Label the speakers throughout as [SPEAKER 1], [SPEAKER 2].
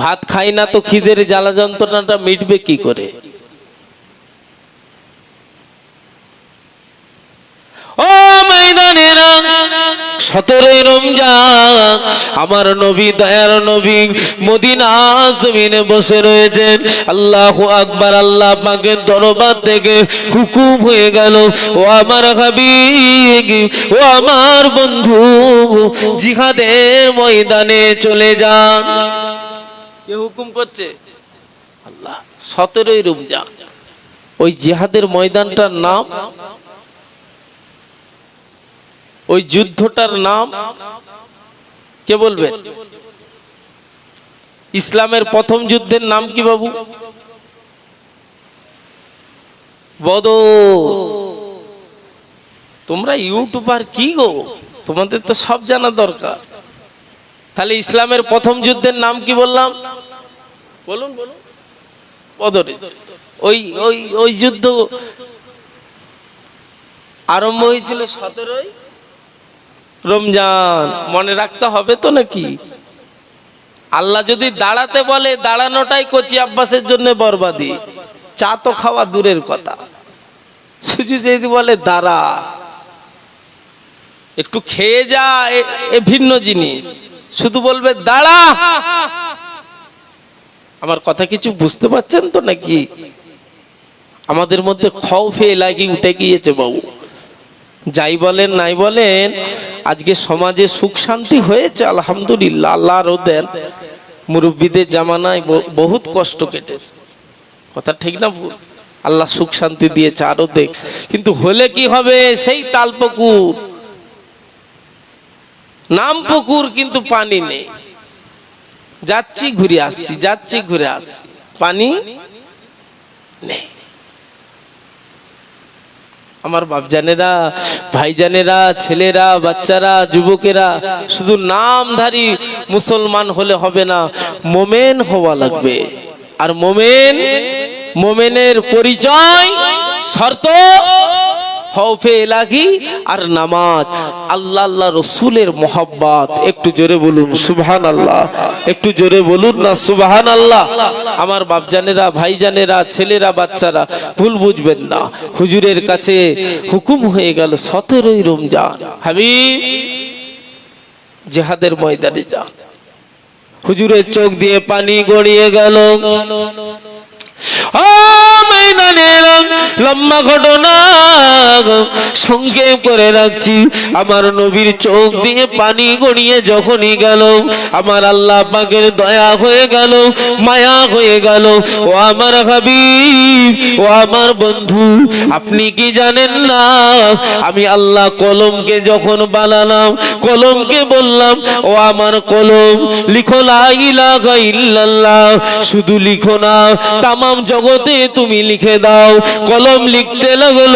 [SPEAKER 1] ভাত খাই না তো খিদের জ্বালা যন্ত্রণাটা মিটবে কি করে? সতেরোই রমজান, আমার নবী, দয়ার নবী মদিনা বসে রয়েছেন। আল্লাহ আকবার, আল্লাহ পাকের দরবার থেকে হুকুম হয়ে গেল, ও আমার হাবিব, ও আমার বন্ধু, জিহাদের ময়দানে চলে যান। কে হুকুম করছে। আল্লাহ, সতেরোই রমজান। ওই জিহাদের ময়দানটার নাম, ওই যুদ্ধটার নাম, কে বলবেন ইসলামের প্রথম যুদ্ধের নাম কি বাবু? বদ তোমরা ইউটিউবার কি গো? তোমাদের তো সব জানা দরকার। তাহলে ইসলামের প্রথম যুদ্ধের নাম কি বললাম? বলুন বলুন। বদরের ওই ওই ওই যুদ্ধ আরম্ভ হয়েছিল সতেরোই রমজান। মনে রাখতে হবে তো নাকি? আল্লাহ যদি দাঁড়াতে বলে দাঁড়ানোটাই কচি আব্বাসের জন্য বরবাদি। চা তো খাওয়া দূরের কথা। শুধু যদি বলে দাঁড়া। একটু খেয়ে যা এ- এ ভিন্ন জিনিস। শুধু বলবে, দাঁড়া! আমার কথা কিছু বুঝতে পারছেন তো নাকি? আমাদের মধ্যে খৌফে লাগি উঠে গিয়েছে বাবু। যাই বলেন, নাই বলেন, আজকে সমাজে সুখ শান্তি হয়েছে, আলহামদুলিল্লাহ আল্লাহরও দেন। মুরব্বীদের জামানায় বহুত কষ্ট কেটেছে। কথা ঠিক না আল্লাহ সুখ শান্তি দিয়েছে, আরও দেখ। কিন্তু হলে কি হবে? সেই তাল পুকুর নাম পুকুর কিন্তু পানি নেই। যাচ্ছি, ঘুরে আসছি, যাচ্ছি, ঘুরে আসছি। পানি নেই। আমার বাপজানেরা ভাইজানেরা ছেলেরা, বাচ্চারা, যুবকেরা, শুধু নামধারী মুসলমান হলে হবে না, মোমেন হওয়া লাগবে। আর মোমেন, মোমেনের পরিচয় শর্ত হৌফে এলাহি আর নামাজ। আল্লাহ আল্লাহ রসুলের মোহাব্বাত। একটু জোরে বলুন সুবহান আল্লাহ একটু জোরে বলুন না সুবহান আল্লাহ আমার বাপজানেরা, ভাইজানেরা, ছেলেরা, বাচ্চারা, ভুল বুঝবেন না। হুজুরের কাছে হুকুম হয়ে গেল সতেরোই রমজান। হাবিব, জেহাদের ময়দানে যা হুজুরের চোখ দিয়ে পানি গড়িয়ে গেল। ও ময়দানের লম্বা ঘটনা সংক্ষেপ করে রাখছি। আমার নবীর চোখ দিয়ে পানি গড়িয়ে যখনই গেল, আমার আল্লাহ পাকের দয়া হয়ে গেল, মায়া হয়ে গেল। ও আমার হাবিব, ও আমার বন্ধু, আপনি কি জানেন না? আমি আল্লাহ কলমকে যখন বানালাম, কলমকে বললাম, ও আমার কলম, লিখো লা ইলাহা শুধু লিখো না, তামাম জগতে তুমি লিখে দাও, কলম লিখতে লাগল,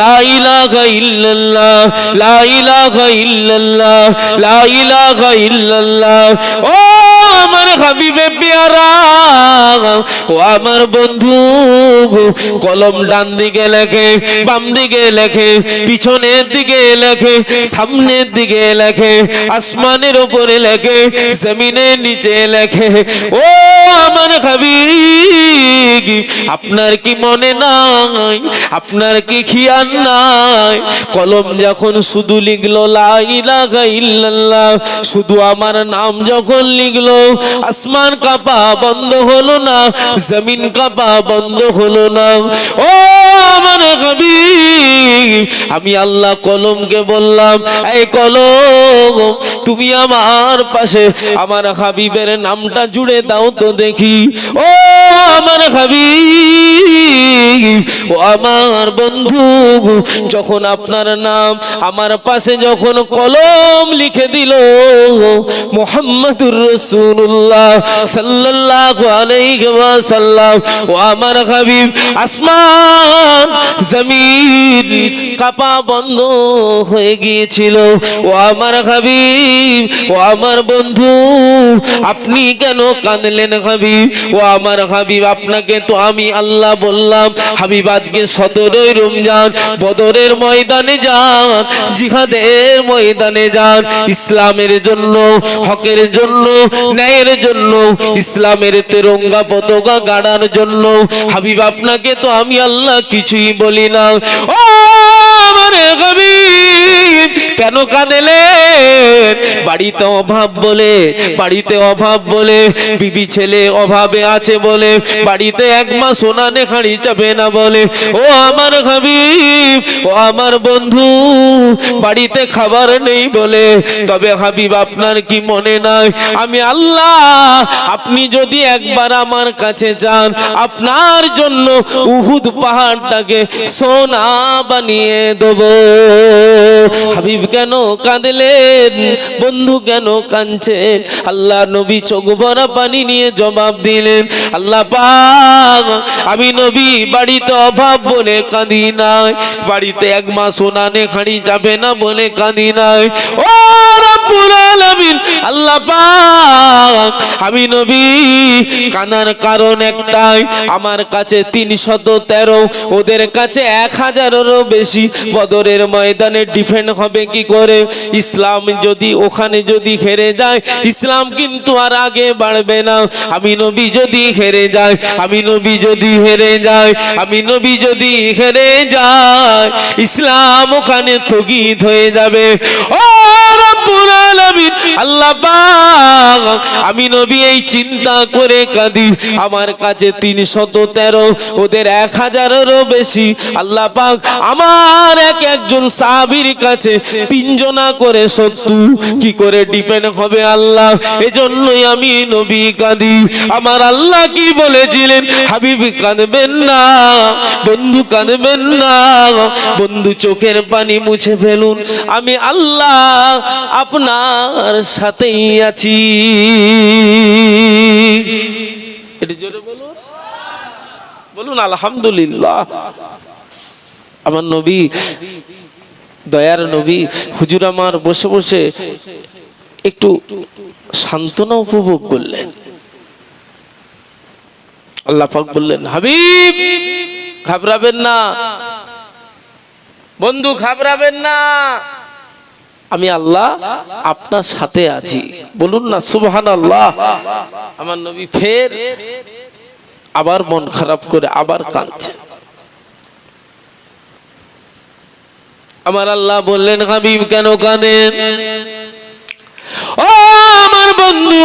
[SPEAKER 1] লা ইলাহা ইল্লাল্লাহ, লা ইলাহা ইল্লাল্লাহ, লা ইল্লাল্লাহ। ও আমার হাবিবে পেয়ারা, ও আমার বন্ধু কলম ডান দিকে লেখে, বাম দিকে লেখে, পিছনের দিকে লেখে, সামনের দিকে লেখে, আসমানের উপরে লেখে, জমিনের নিচে লেখে। ও আমার হাবিব, আপনার কি মনে নাই? আপনার কি খেয়াল নাই? কলম যখন শুধু লিখলো শুধু আমার নাম যখন লিখলো, আসমান কাপা বন্ধ হলো না, জমিন কাপা বন্ধ হলো না। ও আমার হাবিব, আমি আল্লাহ কলমকে বললাম, এই কলম, তুমি আমার পাশে, আমার হাবিবের নামটা জুড়ে দাও তো দেখি। ও আমার হাবিব। ও আমার বন্ধু, যখন আপনার নাম আমার পাশে যখন কলম লিখে দিল, মোহাম্মদুর রসুল্লাহ সাল্লাল্লাহু আলাইহি ও আমার হাবিব, আসমান, জমিন কাপা বন্ধ হয়ে গিয়েছিল। ও আমার হাবিব, ও আমার বন্ধু, আপনি কেন কাঁদলেন হাবিব? ও আমার হাবিব, আপনাকে তো আমি আল্লাহ বললাম হাবিব আজকে সতেরোই রমজান, বদরের ময়দানে যান, জিহাদের ময়দানে যান। ইসলামের জন্য, হকের জন্য, ন্যায়ের জন্য, ইসলামের তেরঙ্গা পতাকা গাড়ার জন্য। হাবিব, আপনাকে তো আমি আল্লাহ কিছুই বলি না। ও আমার হাবিব! কেন কাঁদেলেন? বাড়িতে অভাব বলে, বাড়িতে অভাব বলে, বিবি ছেলে অভাবে আছে বলে, বাড়িতে এক মাস সোনানে খাড়ি চাবে না বলে, ও আমার হাবিব ও আমার বন্ধু, বাড়িতে খাবার নেই বলে, তবে হাবিব, আপনার কি মনে নাই? আমি আল্লাহ, আপনি যদি একবার আমার কাছে যান, আপনার জন্য উহুদ পাহাড়টাকে সোনা বানিয়ে দেব। হাবিব কেন কাঁদলেন? বন্ধু কেন কাঁদছেন? আল্লাহ নবী চোখ ভরা পানি নিয়ে জবাব দিলেন, আল্লাহ পাক, আমি নবী, বাড়িতে অভাব বলে কাঁদি নাই। বাড়িতে এক মাস সোনানে খাড়ি যাবে না বলে কাঁদি নাই। ও আল্লাহ পাক, আমি নবী, কানার কারণ একটাই, আমার কাছে তিনশত তেরো, ওদের কাছে এক হাজারেরও বেশি। বদরের ময়দানে ডিফেন্ড হবে কি করে? ইসলাম যদি ওখানে যদি হেরে যায়, ইসলাম কিন্তু আর আগে বাড়বে না। আমি নবী যদি হেরে যায়, আমি নবী যদি হেরে যায়, আমি নবী যদি হেরে যায় ইসলাম ওখানে তগিদ হয়ে যাবে। ও আল্লাহ আমি নবী এই চিন্তা করে কাঁদি। আমার কাছে তিনশত তেরো, ওদের এক হাজারেরও বেশি। আল্লাহ পাক, আমার এক একজন সাহাবীর কাছে তিনজনা করে সত্তু কি করে ডিপেন্ড হবে আল্লাহ? এজন্যই আমি নবী কাঁদি। আমার আল্লাহ কি বলেছিলেন? হাবিব কাঁদবেন না, বন্ধু কাঁদবেন না, বন্ধু চোখের পানি মুছে ফেলুন। আমি আল্লাহ আপনার সাথেই আছি। বলুন। বলুন, আলহামদুলিল্লাহ। আমার নবী, দয়ার নবী, হুজুর আমার বসে বসে একটু সান্ত্বনা উপভোগ করলেন। আল্লাহ পাক বললেন, হাবিব, ঘাবড়াবেন না। বন্ধু, ঘাবড়াবেন না। আমি আল্লাহ আপনার সাথে আছি। বলুন না সুবহান আল্লাহ আমার নবী ফের আবার মন খারাপ করে আবার কাঁদছে। আমার আল্লাহ বললেন, হাবিব কেন কানেন ও আমার বন্ধু,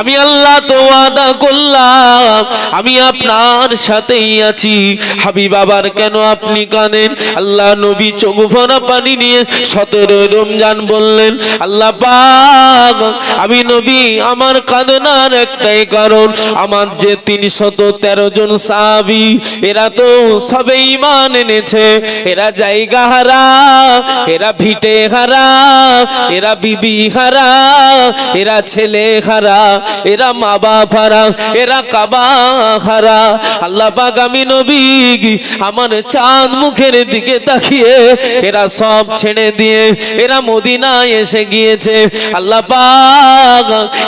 [SPEAKER 1] আমি আল্লাহ তো ওয়াদা করলাম, আমি আপনার সাথেই আছি। হাবিব আবার কেন আপনি কাঁদেন? আল্লাহ নবী চোখ ভরা পানি নিয়ে সতেরো রমজান বললেন, আল্লাহ পাক, আমি নবী, আমার কাঁদনার একটাই কারণ, আমার যে তিনশত তেরো জন সাহাবি, এরা তো সবে ইমান এনেছে। এরা জায়গা হারা, এরা ভিটে হারা, এরা বিবি হারা, এরা ছেলে হারা এরা মা বাপ হারা, এরা কাবা হারা আল্লাহ পাক আমি নবী আমার চাঁদ মুখের দিকে তাকিয়ে, এরা সব ছেড়ে দিয়ে, এরা মদিনায় এসে গিয়েছে। আল্লাহ পাক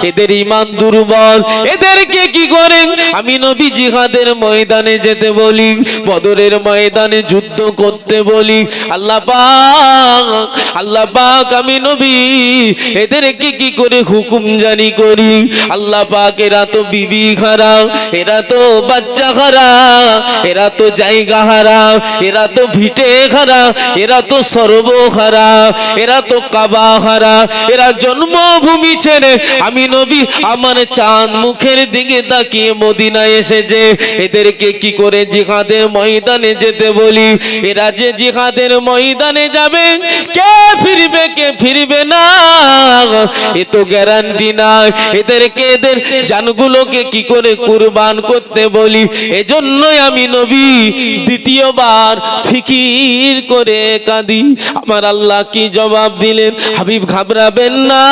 [SPEAKER 1] এদের ইমান দুর্বল, এদেরকে কি করে আমি নবী জিহাদের ময়দানে যেতে বলি, বদরের ময়দানে যুদ্ধ করতে বলি। আল্লাহ পাক আল্লাহ পাক আমি নবী, এদেরকে কি করে হুকুম জারি করি। আল্লাহ পাক এরা তো বিবি হারা এরা তো বাচ্চা হারা এরা তো জায়গা হারা এরা তো ভিটে হারা এরা তো সর্ব হারা এরা তো কাবা হারা এরা জন্মভূমি ছেড়ে আমি নবী আমার চাঁদ মুখের দিকে তাকিয়ে মদিনায় এসেছে। এদেরকে কি করে জিহাদের ময়দানে যেতে বলি? এরা যে জিহাদের ময়দানে যাবে, কে ফিরবে কে ফিরবে না? এ তো গ্যারান্টি নাই। এদেরকে এদের জানগুলোকে কি করে কুরবান করতে বলি? এজন্যই আমি নবী দ্বিতীয়বার ফিকির করে কাঁদি। আমার আল্লাহ কি জবাব দিলেন? হাবিব, ঘাবড়াবেন না।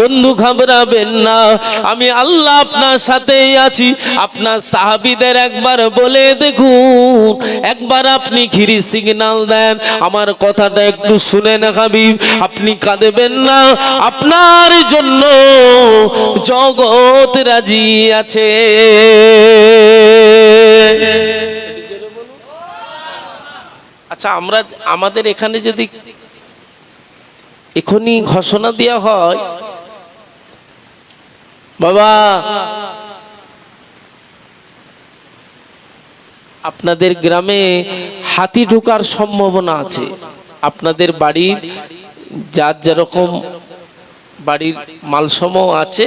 [SPEAKER 1] বন্ধু, ঘাবড়াবেন না। আমি আল্লাহ আপনার সাথেই আছি। আপনার সাহাবিদের একবার বলে দেখুন। একবার আপনি ঘিরি সিগন্যাল দেন। আমার কথাটা একটু শুনে না, হাবিব। আপনি কাঁদেবেন না। আপনার জন্য জগৎ রাজি আছে। আচ্ছা আমরা আমাদের এখানে যদি এখনই ঘোষণা দেওয়া হয়, বাবা, আপনাদের গ্রামে হাতি ঢোকার সম্ভাবনা আছে। আপনাদের বাড়ির যার যেরকম বাড়ির মালসম আছে।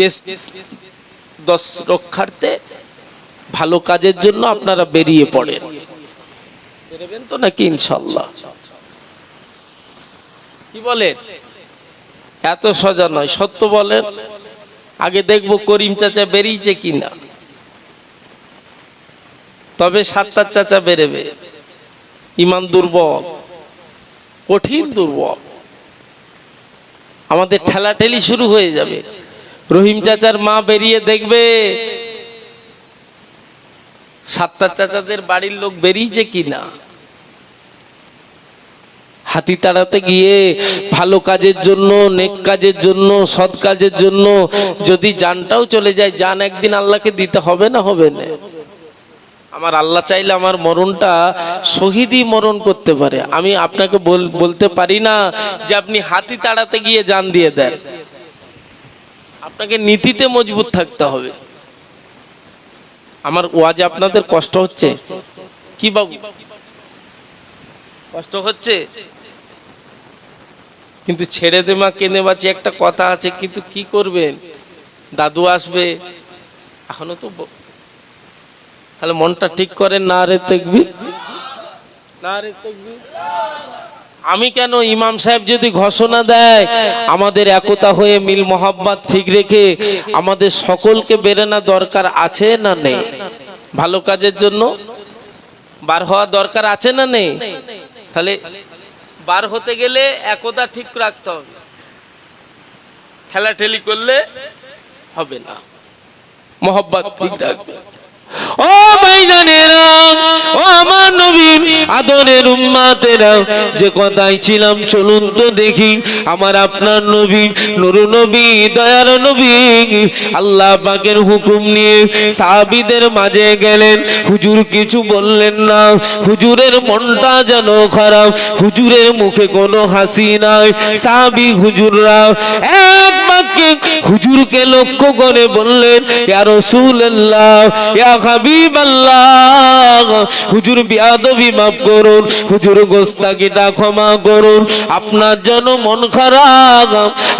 [SPEAKER 1] দেশ দশ রক্ষার্থে ভালো কাজের জন্য আপনারা বেরিয়ে পড়েন। বেরোবেন তো নাকি ইনশাল্লাহ কি বলেন এত সোজা নয়, সত্য বলেন। আগে দেখব করিম চাচা বেরিয়েছে কিনা। তবে সাতটার চাচা বেরোবে। ইমান দুর্বল, কঠিন দুর্বল। আমাদের ঠেলাঠেলি শুরু হয়ে যাবে। রহিম চাচার মা বেরিয়ে দেখবে সাতটার চাচাদের বাড়ির লোক বেরিয়েছে কিনা? হাতি তাড়াতে গিয়ে ভালো কাজের জন্য, নেক কাজের জন্য, সৎ কাজের জন্য যদি জানটাও চলে যায়, জান একদিন আল্লাহকে দিতে হবে না হবে না? আমার আল্লাহ চাইলে আমার মরণটা শহীদই মরণ করতে পারে। আমি আপনাকে বল- বলতে পারি না যে আপনি হাতি তাড়াতে গিয়ে জান দিয়ে দেন। আপনাকে নীতিতে মজবুত থাকতে হবে। আমার ওয়াজে আপনাদের কষ্ট হচ্ছে? কি বাবু? কষ্ট হচ্ছে? কিন্তু ছেড়ে দে মা কেঁদে বাঁচি, একটা কথা আছে, কিন্তু কি করবেন? দাদু আসবে। এখনও তো তাহলে মনটা ঠিক করেন, না রে দেখবি আমি কেন ইমাম সাহেব যদি ঘোষণা দেয়, আমাদের একতা হয়ে মিল মোহাব্বত ঠিক রেখে আমাদের সকলকে বেরোনা দরকার আছে না নেই? ভালো কাজের জন্য বার হওয়া দরকার আছে না নেই? তাহলে বার হতে গেলে একতা ঠিক রাখতে হবে। ঠেলাঠেলি করলে হবে না। মোহব্বত ঠিক রাখবে ও ভাইজানেরা ও আমার নবীর আদরের উম্মাতেরা, যে কথাই ছিলাম, চলুন তো দেখি আমার আপনার নবী নুর নবী দয়ার নবী, আল্লাহ পাকের হুকুম নিয়ে সাহাবীদের মাঝে গেলেন। হুজুর কিছু বললেন না, হুজুরের মনটা যেন খারাপ, হুজুরের মুখে কোনো হাসি নাই। সাহাবী হুজুররা এক বাক্যে হুজুরকে লক্ষ্য করে বললেন, ইয়া রাসূলুল্লাহ, ইয়া হাবিবাল্লাহ। হুজুর বিয়াদবি মাফ করুন, হুজুর গোস্তাকিটা ক্ষমা করুন। আপনার যেন মন খারাপ,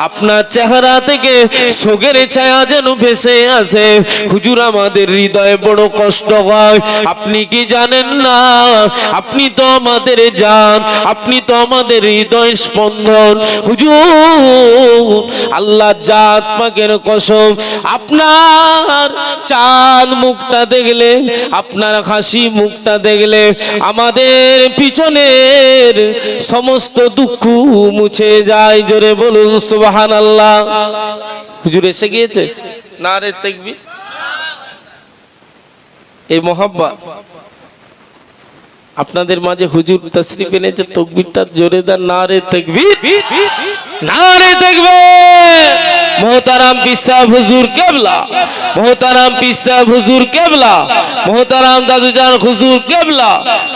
[SPEAKER 1] আপনার চেহারা থেকে শোকের ছায়া যেন ভেসে আসে। হুজুর আমাদের হৃদয়ে বড় কষ্ট হয়। আপনি কি জানেন না? আপনি তো আমাদের জান, আপনি তো আমাদের হৃদয় স্পন্দন। হুজুর, আল্লাহ জাত পাকের কসম, আপনার চাঁদ মুখটা দেখলে আপনার হাসি মুখটা দেখলে আমাদের পিছনের সমস্ত দুঃখ মুছে যায়। জোরে বলুন সুবাহান আল্লাহ হুজুর এসে গিয়েছে? না রে দেখবি এই মহাব্বা আপনাদের মাঝে হুজুর তশরিফ এনেছে, তকবিরটা জোরে দেন। না রে তকবির। না রে দেখবে মোহতারাম পিসাব হুজুর কেবলা? মোহতারাম পিসাব হুজুর কেবলা? মোহতারাম দাদুজান হুজুর কেবলা?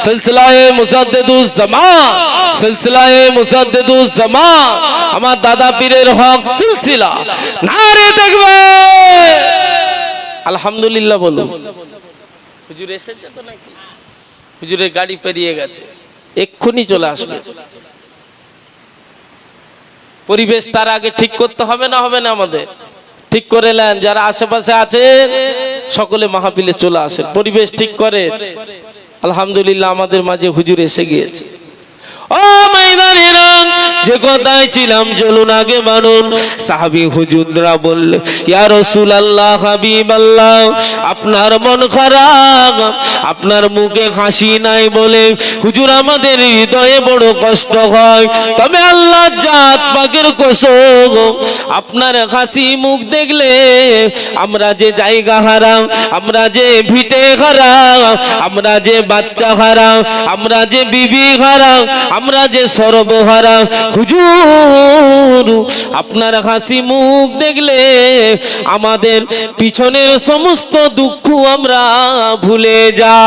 [SPEAKER 1] সিলসিলায়ে মুসাদ্দিদুজ জামান সিলসিলায়ে মুসাদ্দিদুজ জামান আমার দাদা পীরের হক সিলসিলা। না রে দেখবে! আলহামদুলিল্লাহ বলুন। হুজুর এসেছে তো নাকি? হুজুরের গাড়ি পেরিয়ে গেছে। এক্ষুনি চলে আসবে। পরিবেশ তার আগে ঠিক করতে হবে না হবে না আমাদের? ঠিক করে নেন যারা আশেপাশে আছেন, সকলে মাহাপিলে চলে আসেন। পরিবেশ ঠিক করে। আলহামদুলিল্লাহ আমাদের মাঝে হুজুর এসে গিয়েছে। ও ময়দানেরা যে কথায় ছিলাম চলুন আগে মানুন সাহাবি হুজুররা বললে, ইয়া রসুল আল্লাহ হাবিব আল্লাহ আপনার মন খারাপ, আপনার মুখে হাসি নাই বলে হুজুর আমাদের হৃদয়ে বড় কষ্ট হয়। তবে আল্লাহ জাত পাকের কসম, আপনার হাসি মুখ দেখলে আমরা যে জায়গা হারাম, আমরা যে ভিটে হারাম, আমরা যে বাচ্চা হারাম, আমরা যে বিবি হারাম আমরা যে সর্বহারা, হুজুর, আপনার হাসি মুখ দেখলে আমাদের পিছনের সমস্ত দুঃখ আমরা ভুলে যাই।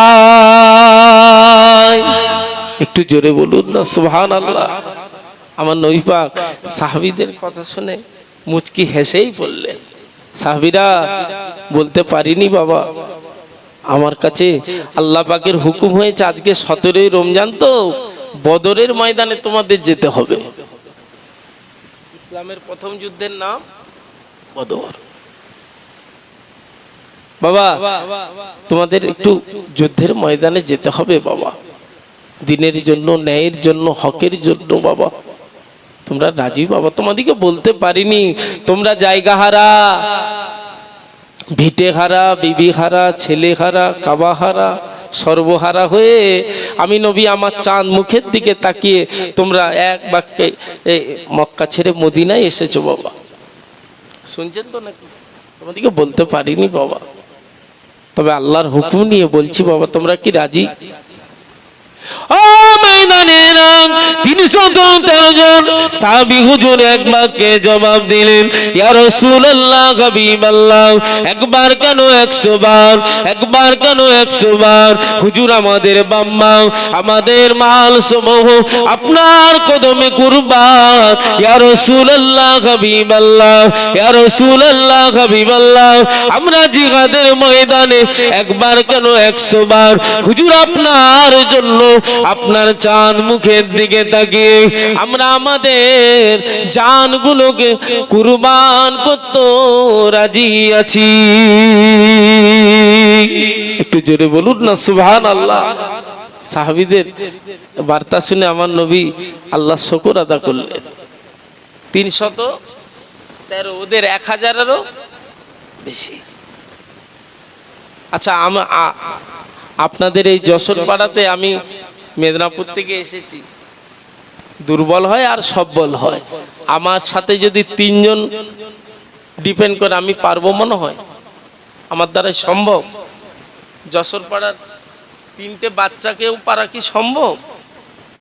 [SPEAKER 1] একটু জোরে বলুন না সুবহান আল্লাহ আমার নবী পাক সাহাবীদের কথা শুনে মুচকি হেসেই বললেন, সাহাবীরা বলতে পারিনি বাবা, আমার কাছে আল্লাহ পাকের হুকুম হয়েছে আজকে সতেরোই রমজান তো। বদরের ময়দানে তোমাদের যেতে হবে। ইসলামের প্রথম যুদ্ধের নাম বদর। বাবা, তোমাদের একটু যুদ্ধের ময়দানে যেতে হবে বাবা। দিনের জন্য, ন্যায়ের জন্য, হকের জন্য বাবা। তোমরা রাজি বাবা? তোমাদেরকে বলতে পারিনি, তোমরা জায়গা হারা। ভিটে হারা, বিবি হারা, ছেলে হারা, কাবা হারা। সর্বহারা হয়ে আমি নবী আমার চাঁদ মুখের দিকে তাকিয়ে তোমরা এক বাক্যে মক্কা ছেড়ে মদিনায় এসেছ বাবা। শুনছেন তো নাকি? তোমাদেরকে বলতে পারিনি বাবা। তবে আল্লাহর হুকুম নিয়ে বলছি বাবা, তোমরা কি রাজি? ময়দানের তিনশো তেরো জবাব দিলেন একবার কেন একশো বার? একবার কেন একশো বার? হুজুর আমাদের বাম্মা, আমাদের মাল সমূহ আপনার কদমে কুরবান। ইয়া রাসূলুল্লাহ, হাবিবাল্লাহ, ইয়া রাসূলুল্লাহ, হাবিবাল্লাহ, আমরা জিহাদের ময়দানে একবার কেন একশো বার? হুজুর আপনার জন্য আপনার চাঁদ মুখের দিকে তাকিয়ে আমরা আমাদের জানগুলোকে কুরবান করত রাজি আছি। একটু জোরে বলুন না সুবহান আল্লাহ সাহাবিদের বার্তা শুনে আমার নবী আল্লাহ শকর আদা করলেন। তিনশত তেরো, ওদের এক হাজারেরও বেশি। আচ্ছা আপনাদের এই যশোর পাড়াতে আমি মেদিনীপুর থেকে এসেছি। দুর্বল হয় আর সবল হয়। আমার সাথে যদি তিনজন ডিপেন্ড করে আমি পারব মনে হয়? আমার দ্বারা সম্ভব। যশোর পাড়ার তিনটে বাচ্চাকেও পারা কি সম্ভব?